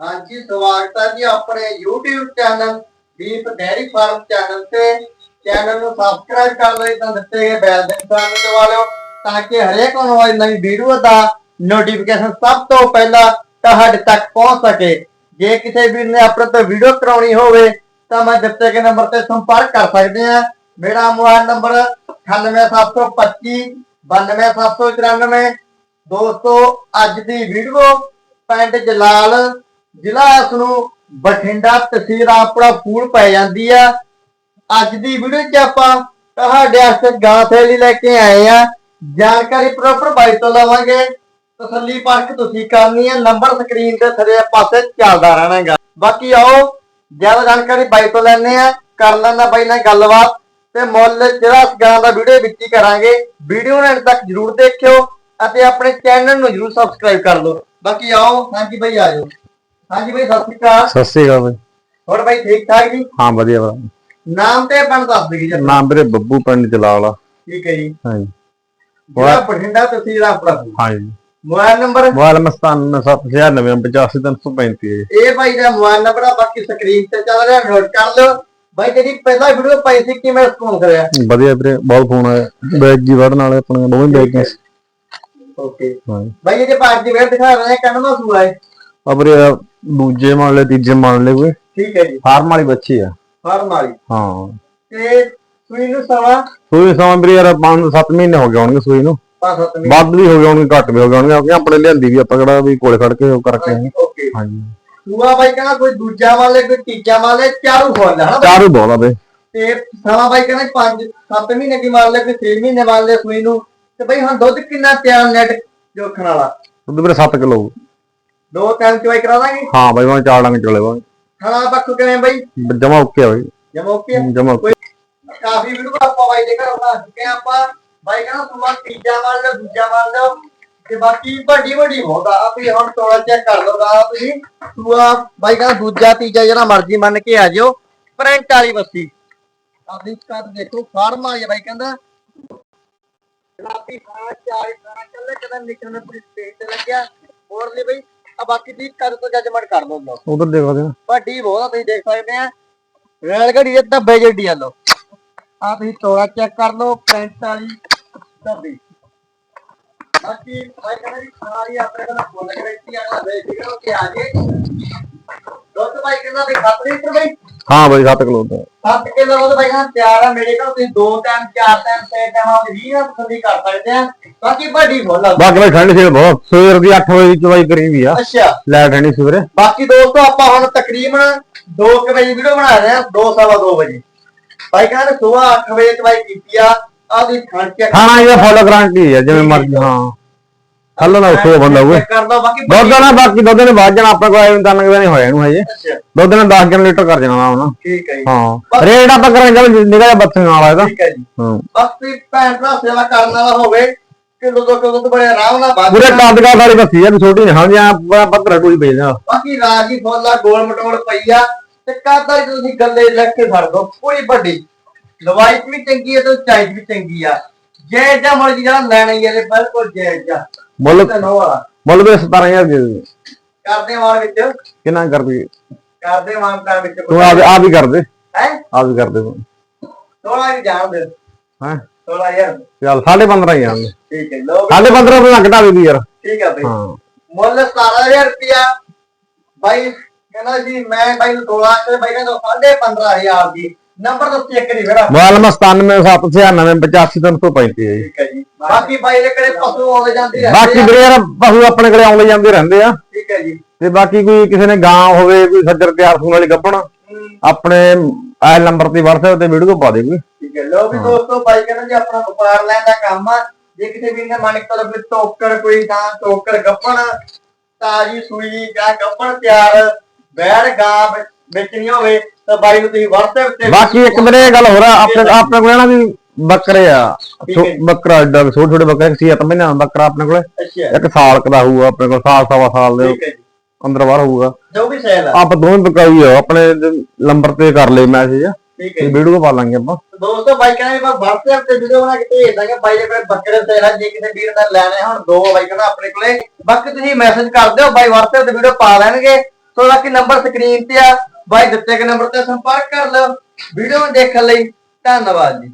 ਹਾਂਜੀ, ਸਵਾਗਤ ਹੈ ਜੀ ਆਪਣੇ YouTube channel Deep dairy farm channel ਤੇ। ਚੈਨਲ ਨੂੰ ਸਬਸਕ੍ਰਾਈਬ ਕਰ ਲਈ ਤਾਂ ਦਿੱਤੇ ਗਏ ਬੈਲ ਦੇ ਨਿਸ਼ਾਨ ਨੂੰ ਦਬਾ ਲਿਓ, ਤਾਂ ਕਿ ਹਰੇਕ ਆਉਣ ਵਾਲੀ ਨਵੀਂ ਵੀਡੀਓ ਦਾ ਨੋਟੀਫਿਕੇਸ਼ਨ ਸਭ ਤੋਂ ਪਹਿਲਾਂ ਤੁਹਾਡੇ ਤੱਕ ਪਹੁੰਚ ਸਕੇ। ਜੇ ਕਿਸੇ ਵੀਰ ਨੇ ਆਪਣੇ ਤੋਂ ਵੀਡੀਓ ਕਰਾਉਣੀ ਹੋਵੇ, ਤਾਂ ਮੈਂ ਦਿੱਤੇ ਗਏ ਨੰਬਰ ਤੇ ਸੰਪਰਕ ਕਰ ਸਕਦੇ ਆ ਮੇਰਾ ਮੋਬਾਈਲ ਨੰਬਰ 98725 92794 ਦੋਸਤੋ, ਅੱਜ ਦੀ ਵੀਡੀਓ ਪਿੰਡ ਜਲਾਲ ਜ਼ਿਲ੍ਹਾ ਇਸ ਨੂੰ ਬਠਿੰਡਾ ਤਹਿਸੀਲ ਆਪਣਾ ਫੂਲ ਪੈ ਜਾਂਦੀ ਆ। ਅੱਜ ਦੀ ਵੀਡੀਓ 'ਚ ਆਪਾਂ ਤੁਹਾਡੇ ਵਾਸਤੇ ਗਾਂ ਥੈਲੀ ਲੈ ਕੇ ਆਏ ਆ। ਜਾਣਕਾਰੀ ਪ੍ਰੋਪਰ ਬਾਈ ਤੋਂ ਲਵਾਂਗੇ। ਤਸੱਲੀ ਪਰਖ ਤੁਸੀਂ ਕਰਨੀ ਹੈ ਨੰਬਰ ਸਕਰੀਨ ਤੇ ਥੱਲੇ ਪਾਸੇ ਚੱਲਦਾ ਰਹਿਣਾਗਾ। ਬਾਕੀ ਆਓ, ਜ਼ਿਆਦਾ ਜਾਣਕਾਰੀ ਬਾਈ ਤੋਂ ਲੈਣੇ ਆ। ਕਰ ਲੈਣਾ ਬਾਈ ਨਾਲ ਗੱਲਬਾਤ ਤੇ ਮੁੱਲ ਜਿਹੜਾ ਇਸ ਗਾਂ ਦਾ ਵੀਡੀਓ ਵਿੱਚ ਹੀ ਕਰਾਂਗੇ। ਵੀਡੀਓ ਨੂੰ ਅੰਤ ਤੱਕ ਜਰੂਰ ਦੇਖਿਓ ਅਤੇ ਆਪਣੇ ਚੈਨਲ ਨੂੰ ਜਰੂਰ ਸਬਸਕ੍ਰਾਈਬ ਕਰ ਲਓ। ਬਾਕੀ ਆਓ, ਹਾਂਜੀ ਬਾਈ ਆ ਜਾਓ। ਹਾਂਜੀ ਬਾਈ ਸਤਿ ਸ਼੍ਰੀ ਅਕਾਲ। ਸਤਿ ਸ੍ਰੀ ਅਕਾਲ ਬਾਈ। ਹੋਰ ਬਾਈ ਠੀਕ ਠਾਕ ਜੀ? ਹਾਂ ਵਧੀਆ ਭਰਾ। ਨਾਮ ਤੇ ਪਿੰਡ ਦੱਸ ਦਿਓ ਜੀ। ਨਾਮ ਵੀਰੇ ਬੱਬੂ ਪਿੰਡ ਜਲਾਲ ਠੀਕ ਹੈ ਜੀ। ਹਾਂਜੀ। ਜਿਹੜਾ ਬਠਿੰਡਾ ਤਹਿਸੀਲ ਆਪਣਾ ਹਾਂਜੀ। Mobile number? ਮੋਬਾਈਲ ਮਸਤਾਨ 7985 ਇਹ ਭਾਈ ਦਾ ਮੋਬਾਈਲ ਨੰਬਰ ਆ ਬਾਕੀ ਸਕਰੀਨ ਤੇ ਚੱਲ ਰਿਹਾ ਨੋਟ ਕਰ ਲਓ। ਭਾਈ ਜਿਹੜੀ ਪਹਿਲਾ ਵੀਡੀਓ ਪਾਈ ਸੀ ਕਿਵੇਂ ਰਿਸਪੌਂਸ ਕਰਿਆ? ਵਧੀਆ ਵੀਰੇ ਬਹੁਤ ਫੋਨ ਆਇਆ ਬੈਗ ਜੀ ਵੜਨ ਵਾਲੇ ਆਪਣੇ ਦੋਵੇਂ ਬੈਗ ਨੇ ਓਕੇ। ਹਾਂਜੀ। ਭਾਈ ਇਹਦੇ ਪਾਰਟ ਦੀ ਵੇਟ ਦਿਖਾ ਰਹੇ ਕੰਨ ਮਾ ਸੂਆ ਹੈ। ਆ ਵੀਰੇ ਆਹ ਦੂਜੇ ਮੰਨ ਲੈ ਤੀਜੇ ਮੰਨ ਲੈ ਕੋਈ। ਠੀਕ ਹੈ ਜੀ। ਫਾਰਮ ਵਾਲੀ ਬੱਚੀ ਆ। ਫਾਰਮ ਵਾਲੀ। ਹਾਂ। ਤੇ ਸੂਈ ਨੂੰ ਸਵਾ? ਸੂਈ ਸਮਾਂ ਵੀਰੇ ਯਾਰ 5-7 ਮਹੀਨੇ ਹੋ ਗਏ ਹੋਣਗੇ ਸੂਈ ਨੂੰ। ਪੰਜ ਸੱਤ ਮਿੰਟ ਵੱਧ ਵੀ ਹੋ ਗਏ ਹੋਣਗੇ ਘੱਟ ਵੀ ਹੋ ਗਏ ਹੋਣਗੇ। ਕਿਉਂਕਿ ਆਪਣੇ ਲਿਆਂਦੀ ਵੀ ਆਪਾਂ ਕਿਹੜਾ ਵੀ ਕੋਲੇ ਖੜ ਕੇ ਉਹ ਕਰਕੇ। ਆਏ। ਓਕੇ। ਹਾਂਜੀ। ਸੂਆ ਭਾਈ ਕਹਿੰਦਾ ਕੋਈ ਦੂਜਾ ਵਾਲੇ ਕੋਈ ਤੀਜਾ ਵਾਲੇ ਚਾਰੂ ਫੁੱਲ ਹੈ ਬਾਈ? ਚਾਰੂ ਆ ਬਈ। ਤੇ ਸਵਾ ਭਾਈ ਕਹਿੰਦਾ ਪੰਜ ਸੱਤ ਮਹੀਨੇ ਦੀ ਮੰਨ ਲੈ ਕੋਈ 6 ਮਹੀਨੇ ਮੰਨ ਲੈ ਸੂਈ ਨੂੰ। ਤੇ ਭਾਈ ਹੁਣ ਦੁੱਧ ਕਿੰਨਾ ਤਿਆਰ ਨੈਟ ਜੋਖਣ ਵਾਲਾ? ਦੁੱਧ ਵੀਰੇ 7 ਕਿਲੋ ਦੋ ਟਾਈਮ ਚਵਾਈ ਕਰਾ ਦਾਂਗੇ। ਹਾਂ ਬਾਈ ਮੈਂ ਚਾਰ ਡੰਗ ਚਲੇ ਬਾਈ। ਖਾਣਾ ਪੱਕੂ ਕਿਵੇਂ ਭਾਈ ਜਮਾ ਓਕੇ ਆ ਬਾਈ। ਜਮ ਓਕੇ ਜਮਾ ਕਾਫੀ ਵੀਡੀਓ ਆਪਾਂ ਬਾਈ ਦੇ ਘਰ ਬਣਾ ਚੁੱਕੇ ਆਪਾਂ। ਬਾਈ ਕਹਿੰਦਾ ਸੁਮਾ ਤੀਜਾ ਮੰਨ ਲਓ ਦੂਜਾ ਮੰਨ ਲਓ। ਤੇ ਬਾਕੀ ਵੱਡੀ ਵੱਡੀ ਬਹੁਤ ਆ। ਆਪੀ ਹੁਣ ਤੋੜਾ ਚੈੱਕ ਕਰ ਲਓ ਦਾ ਤੁਸੀਂ। ਸੂਆ ਬਾਈ ਕਹਿੰਦਾ ਦੂਜਾ ਤੀਜਾ ਜਿਹੜਾ ਮਰਜ਼ੀ ਮੰਨ ਕੇ ਆ ਜਿਓ। ਪ੍ਰਿੰਟ ਵਾਲੀ ਬੱਸੀ। ਆਪਣੀ ਕੱਟ ਦੇਖੋ ਫਾਰਮ ਆ ਗਿਆ ਬਾਈ ਕਹਿੰਦਾ। ਗੁਲਾਬੀ ਹਾਂ ਚਾਰ ਖਾਣਾ ਚੱਲੇ ਕਦਾਂ ਨਿਕਲਣ ਪੂਰੀ ਸਪੀਡ ਤੇ ਲੱਗਿਆ। ਹੋਰ ਲਈ ਬਈ। ਆ ਬਾਕੀ ਦੀ ਕਰ ਤੋਂ ਜੱਜਮੈਂਟ ਕਰ ਲਓ ਲਓ। ਉਧਰ ਦੇਖੋ ਦੇ ਵੱਡੀ ਬਹੁਤ ਆ ਤੁਸੀਂ ਦੇਖ ਸਕਦੇ ਆ। ਰੇਲ ਗੱਡੀ ਦੇ ਧੱਬੇ ਜੱਡੀ ਆ ਲੋ ਆ ਤੁਸੀਂ ਤੋੜਾ ਚੈੱਕ ਕਰ ਲਓ ਪ੍ਰਿੰਟ ਵਾਲੀ ਧੱਬੀ। ਬਾਕੀ ਭਾਈ ਕਹਿੰਦਾ ਜੀ ਸਾਰੀ ਆਪਣੇ ਕੋਲ ਫੁੱਲ ਗਰੰਟੀ ਆ ਵੇਚ ਕੇ ਕਿ ਆ ਜੇ ਦੁੱਧ ਭਾਈ ਕਹਿੰਦਾ ਵੀ 7 ਲੀਟਰ ਬਈ? ਹਾਂ ਬਾਈ 7 ਕਿਲੋ ਦਾ 7 ਕਿਲੋ ਦੁੱਧ ਭਾਈ ਕਹਿੰਦਾ ਤਿਆਰ ਆ ਮੇਰੇ ਕੋਲ ਤੁਸੀਂ ਦੋ ਟਾਈਮ ਚਾਰ ਟਾਈਮ ਸੇ ਟਾਈਮ ਆ ਵੀ ਨਾ ਤੁਸੀਂ ਕਰ ਸਕਦੇ ਆ। ਬਾਕੀ ਵੱਡੀ ਫੁੱਲ ਆ। ਬਾਕੀ ਬਾਈ ਠੰਡ ਸੀ ਬਹੁਤ। ਸਵੇਰ ਦੀ 8 ਵਜੇ ਦੀ ਚਵਾਈ ਕਰੀ ਵੀ ਆ। ਅੱਛਾ। ਹੈ ਨਹੀਂ ਸਵੇਰੇ। ਬਾਕੀ ਦੋਸਤੋ ਆਪਾਂ ਹੁਣ ਤਕਰੀਬਨ 2 ਵਜੇ ਵੀਡੀਓ ਬਣਾ ਰਹੇ ਹਾਂ 2 ਸਵਾ 2 ਵਜੇ। ਭਾਈ ਕਹਿੰਦੇ ਸਵੇਰ 8 ਵਜੇ ਚਵਾਈ ਕੀਤੀ ਆ। ਆਦੀ ਖੰਡ ਕੇ ਖਾਣਾ ਇਹ ਫੁੱਲ ਗਾਰੰਟੀ ਹੈ ਜਿਵੇਂ ਮਰਜ਼ੀ ਹਾਂ। ਹੱਲ ਨਾ ਉੱਥੇ ਬੰਦਾ ਹੋਵੇ। ਕਰ ਦੋ ਬਾਕੀ ਦੁੱਧ ਨਾ ਬਾਕੀ ਦੁੱਧ ਨੇ ਵੱਧ ਜਾਣਾ ਆਪਣੇ ਕੋਲ ਤਾਂ ਨਗਦਾ ਨਹੀਂ ਹੋਇਆ ਇਹਨੂੰ ਹਜੇ। ਅੱਛਾ। ਦੁੱਧ ਨੇ 10 ਕਿਲੋ ਲੀਟਰ ਕਰ ਜਾਣਾ ਠੀਕ ਹੈ ਜੀ। ਹਾਂ। ਰੇਟ ਆਪਾਂ ਕਰਾਂਗੇ ਨਿਕਲ ਜਾ ਠੀਕ ਹੈ ਜੀ। ਹਾਂ। ਬਾਕੀ ਭੈਣ ਭਰਾ ਸੇਵਾ ਕਰਨ ਵਾਲਾ ਹੋਵੇ ਕਿਲੋ ਦੋ ਕਿਲੋ ਤੋਂ ਬੜੇ ਆਰਾਮ ਨਾਲ ਬਾਕੀ ਪੂਰੇ ਕਾਦਗਾ ਵਾਲੀ ਬੱਸੀ ਆ ਛੋਟੀ ਨਹੀਂ ਹਾਂ ਜਾਂ ਪੱਤਰ ਕੋਈ ਜਾ ਬਾਕੀ ਰਾਜੀ ਫੋਲਾ ਗੋਲ ਤੇ ਕਾਦਾ ਤੁਸੀਂ ਗੱਲੇ ਲੈ ਕੇ ਫੜ ਦੋ ਪੂਰੀ ਵੱਡੀ। ਲਵਾਈ ਵੀ ਚੰਗੀ ਹੈ ਤੇ ਚਾਈਜ਼ ਵੀ ਚੰਗੀ ਆ। ਜੇ ਜਾਂ ਮਰਜ਼ੀ ਜਿਹੜਾ ਲੈਣਾ ਹੀ ਬਿਲਕੁਲ ਜਾਇਜ਼ ਆ ਮੁੱਲ ਤੇ ਮੁੱਲ ਵੀ 17000 ਦੇ ਦੇ। ਕਰਦੇ ਮਾਨ ਵਿੱਚ? ਕਿੰਨਾ ਕਰ ਵੀ ਕਰਦੇ ਮਾਨ ਦਾ ਵਿੱਚ। ਤੂੰ ਆ ਆ ਵੀ ਕਰ ਦੇ ਹੈ ਆ ਵੀ ਕਰ ਦੇ ਥੋੜਾ ਹੀ ਜਾਣ ਦੇ। ਹਾਂ? ਥੋੜਾ ਯਾਰ ਚੱਲ 15.5 ਹੀ ਆਂਦੇ ਠੀਕ ਹੈ ਲੋਕ 15.5 ਰੁਪਏ ਘਟਾ ਦੇ ਯਾਰ। ਠੀਕ ਹੈ ਬਈ। ਹਾਂ। ਮੁੱਲ 17000 ਰੁਪਿਆ ਬਾਈ ਕਹਿੰਦਾ ਜੀ ਮੈਂ ਬਾਈ ਨੂੰ 16 ਤੇ ਬਾਈ ਕਹਿੰਦਾ 15000 ਦੀ। ਨੰਬਰ ਦੱਸ ਚੈੱਕ ਕਰੀ ਫੇਰਾ ਮੋਬਾਈਲ ਨੰਬਰ 9779855335 ਹੈ ਜੀ। ਠੀਕ ਹੈ ਜੀ। ਬਾਕੀ ਬਾਈ ਦੇ ਕੋਲੇ ਪਸ਼ੂ ਆਉਂਦੇ ਜਾਂਦੇ ਆ। ਬਾਕੀ ਵੀਰੇ ਯਾਰ ਪਸ਼ੂ ਆਪਣੇ ਕੋਲੇ ਆਉਂਦੇ ਜਾਂਦੇ ਰਹਿੰਦੇ ਆ। ਠੀਕ ਹੈ ਜੀ। ਤੇ ਬਾਕੀ ਕੋਈ ਕਿਸੇ ਨੇ ਗਾਂ ਹੋਵੇ ਕੋਈ ਸੱਜਰ ਤਿਆਰ ਸੂਣ ਵਾਲੀ ਗੱਭਣ ਆਪਣੇ ਐ ਨੰਬਰ ਤੇ WhatsApp ਤੇ ਵੀਡੀਓ ਪਾ ਦੇ ਕੋਈ। ਠੀਕ ਹੈ। ਲੋ ਵੀ ਦੋਸਤੋ ਬਾਈ ਕਹਿੰਦਾ ਜੀ ਆਪਣਾ ਵਪਾਰ ਲੈਣ ਦਾ ਕੰਮ ਆ। ਜੇ ਕਿਸੇ ਵੀ ਨੇ ਮਨ ਕਰੋ ਕੋਈ ਟੋਕਰ ਕੋਈ ਗਾਂ ਟੋਕਰ ਗੱਪਣ ਤਾਜੀ ਸੂਈ ਜਾਂ ਗੱਪਣ ਤਿਆਰ ਬੈੜ ਗਾਂ ਵੇਚਣੀ ਹੋਵੇ ਤਾਂ ਬਾਈ ਨੂੰ ਤੁਸੀਂ WhatsApp ਤੇ ਬਾਕੀ ਇੱਕ ਮੇਰੇ ਇਹ ਗੱਲ ਹੋ ਰਿਹਾ ਆਪਣੇ ਆਪਣੇ ਕੋਲ ਨਾ ਵੀ ਬੱਕਰੇ ਆ। ਠੀਕ ਹੈ ਜੀ। ਬੱਕਰਾ ਏਡਾ ਛੋਟੇ ਛੋਟੇ ਬੱਕਰੇ ਸੀ ਤਾਂ ਮਹੀਨਾ ਬੱਕਰਾ ਆਪਣੇ ਕੋਲੇ। ਅੱਛਾ। ਇੱਕ ਸਾਲ ਕੁ ਦਾ ਹੋਊਗਾ ਆਪਣੇ ਕੋਲ ਸਾਲ ਸਵਾ ਸਾਲ ਦੇ ਠੀਕ ਹੈ ਜੀ। ਅੰਦਰ ਬਾਹਰ ਹੋਊਗਾ। ਜੋ ਵੀ ਸੇਲ ਆ। ਆਪਾਂ ਦੋਵੇਂ ਬਕਾਈ ਆ ਆਪਣੇ ਨੰਬਰ ਤੇ ਕਰ ਲਈ ਮੈਸੇਜ। ਠੀਕ ਹੈ ਜੀ। ਵੀਡੀਓ ਪਾ ਲਾਂਗੇ ਆਪਾਂ। ਦੋਸਤੋ ਬਾਈ ਕਹਿੰਦਾ ਮੈਂ WhatsApp ਤੇ ਵੀਡੀਓ ਬਣਾ ਕੇ ਭੇਜ ਦਾਂਗੇ। ਬਾਈ ਦੇ ਕੋਲ ਬੱਕਰੇ ਸੇਲ ਆ ਜੇ ਕਿਸੇ ਵੀਰ ਦਾ ਲੈਣੇ ਹੁਣ ਦੋ ਬਾਈ ਕਹਿੰਦਾ ਆਪਣੇ ਕੋਲੇ। ਬਾਕੀ ਤੁਸੀਂ ਮੈਸੇਜ ਕਰ ਦਿਓ ਬਾਈ WhatsApp ਤੇ ਵੀਡੀਓ ਪਾ ਲੈਣਗੇ। ਸੋ ਬਾਕੀ ਨੰਬਰ ਸਕਰੀਨ ਤੇ ਆ? ਬਾਈ ਦਿੱਤੇ ਗਏ ਨੰਬਰ ਤੇ ਸੰਪਰਕ ਕਰ ਲਓ। ਵੀਡੀਓ ਨੂੰ ਦੇਖਣ ਲਈ ਧੰਨਵਾਦ ਜੀ।